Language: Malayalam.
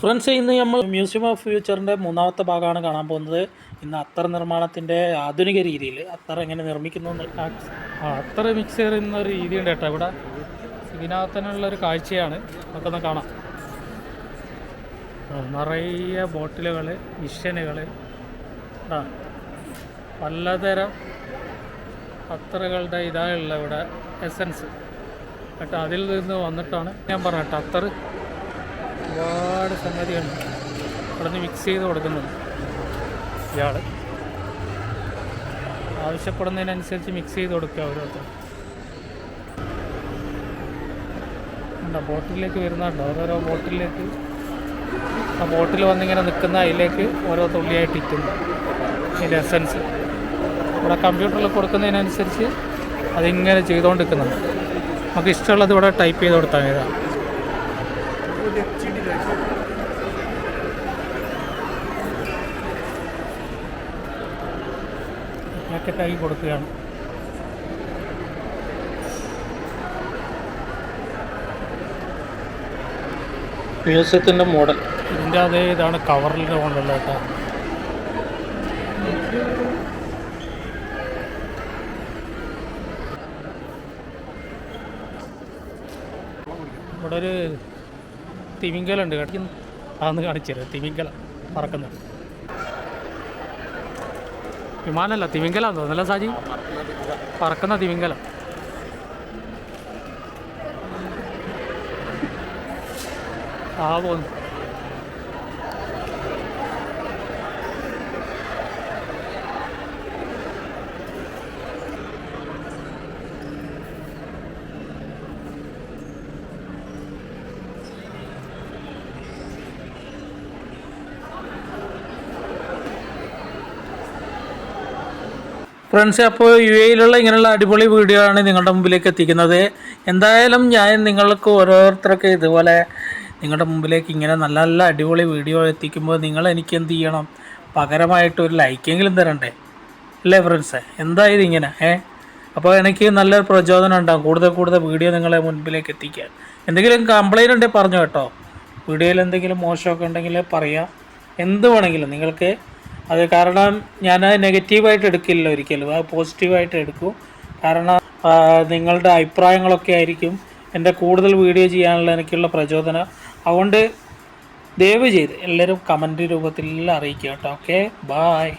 ഫ്രണ്ട്സ് ഇന്ന് നമ്മൾ മ്യൂസിയം ഓഫ് ഫ്യൂച്ചറിന്റെ മൂന്നാമത്തെ ഭാഗമാണ് കാണാൻ പോകുന്നത്. ഇന്ന് അത്തർ നിർമ്മാണത്തിന്റെ ആധുനിക രീതിയിൽ അത്തർ എങ്ങനെ നിർമ്മിക്കുന്നു അത്തർ മിക്സ് ചെയ്യുന്ന ഒരു രീതിയുണ്ട് കേട്ടോ. ഇവിടെ ഇതിനകത്തനുള്ള ഒരു കാഴ്ചയാണ്. നമുക്കൊന്ന് കാണാം. നിറയെ ബോട്ടിലുകൾ മിഷനുകൾ പലതരം അത്തറുകളുടെ ഇതായുള്ള ഇവിടെ എസൻസ് കേട്ടോ അതിൽ നിന്ന് വന്നിട്ടാണ് ഞാൻ പറഞ്ഞ കേട്ടോ. അത്തർ ഒരുപാട് സംഗതിയാണ് നിന്ന് മിക്സ് ചെയ്ത് കൊടുക്കുന്നത് ഇയാൾ ആവശ്യപ്പെടുന്നതിനനുസരിച്ച് മിക്സ് ചെയ്ത് കൊടുക്കുക ഓരോരുത്തർ. ഉണ്ടോ ബോട്ടിലേക്ക് വരുന്നുണ്ടോ ഓരോരോ ബോട്ടിലേക്ക് ആ ബോട്ടിൽ വന്നിങ്ങനെ നിൽക്കുന്ന അതിലേക്ക് ഓരോ തുള്ളിയായിട്ട് ഇറ്റുന്നു ഇതിന്റെ എസൻസ് ഇവിടെ കമ്പ്യൂട്ടറിൽ കൊടുക്കുന്നതിനനുസരിച്ച് അതിങ്ങനെ ചെയ്തുകൊണ്ടിരിക്കുന്നുണ്ട്. നമുക്ക് ഇഷ്ടമുള്ളത് ഇവിടെ ടൈപ്പ് ചെയ്ത് കൊടുത്താൽ മതി. ഇതാ. പാക്കറ്റായി കൊടുക്കുകയാണ് മ്യൂസിയത്തിന്റെ മോഡൽ ഇതിന്റെ അതേ ഇതാണ് കവറിന്റെ മോഡൽ കേട്ടോ ഇവിടെ ഒരു തിമിങ്കലുണ്ട് കാണിക്കുന്നു അതൊന്ന് കാണിച്ചത് തിമിങ്കല പറക്കുന്നത്. വിമാനമല്ല തിമിങ്കലാന്ന് തോന്നുന്നല്ല സാജി? പറക്കുന്ന തിമിങ്കല ആ പോന്നു. ഫ്രണ്ട്സ് അപ്പോൾ യു എയിലുള്ള ഇങ്ങനെയുള്ള അടിപൊളി വീഡിയോ ആണ് നിങ്ങളുടെ മുമ്പിലേക്ക് എത്തിക്കുന്നത്. എന്തായാലും ഞാൻ നിങ്ങൾക്ക് ഓരോരുത്തർക്ക് ഇതുപോലെ നിങ്ങളുടെ മുമ്പിലേക്ക് ഇങ്ങനെ നല്ല നല്ല അടിപൊളി വീഡിയോ എത്തിക്കുമ്പോൾ നിങ്ങൾ എനിക്ക് എന്ത് ചെയ്യണം? പകരമായിട്ട് ഒരു ലൈക്കെങ്കിലും തരണ്ടേ? അല്ലേ ഫ്രണ്ട്സ് എന്തായത് ഇങ്ങനെ ഏ? അപ്പോൾ എനിക്ക് നല്ലൊരു പ്രചോദനം ഉണ്ടാകും കൂടുതൽ കൂടുതൽ വീഡിയോ നിങ്ങളെ മുൻപിലേക്ക് എത്തിക്കാൻ എന്തെങ്കിലും കംപ്ലൈന്റ് ഉണ്ടെങ്കിൽ പറഞ്ഞു കേട്ടോ. വീഡിയോയിൽ എന്തെങ്കിലും മോശമൊക്കെ ഉണ്ടെങ്കിൽ പറയാം. എന്ത് വേണമെങ്കിലും നിങ്ങൾക്ക് അത് കാരണം ഞാൻ നെഗറ്റീവായിട്ട് എടുക്കില്ല ഒരിക്കലും. അത് പോസിറ്റീവായിട്ട് എടുക്കും. കാരണം നിങ്ങളുടെ അഭിപ്രായങ്ങളൊക്കെ ആയിരിക്കും എന്റെ കൂടുതൽ വീഡിയോ ചെയ്യാനുള്ള എനിക്കുള്ള പ്രചോദനം. അതുകൊണ്ട് ദയവ് ചെയ്ത് എല്ലാവരും കമന്റ് രൂപത്തിൽ അറിയിക്കുക കേട്ടോ. Okay bye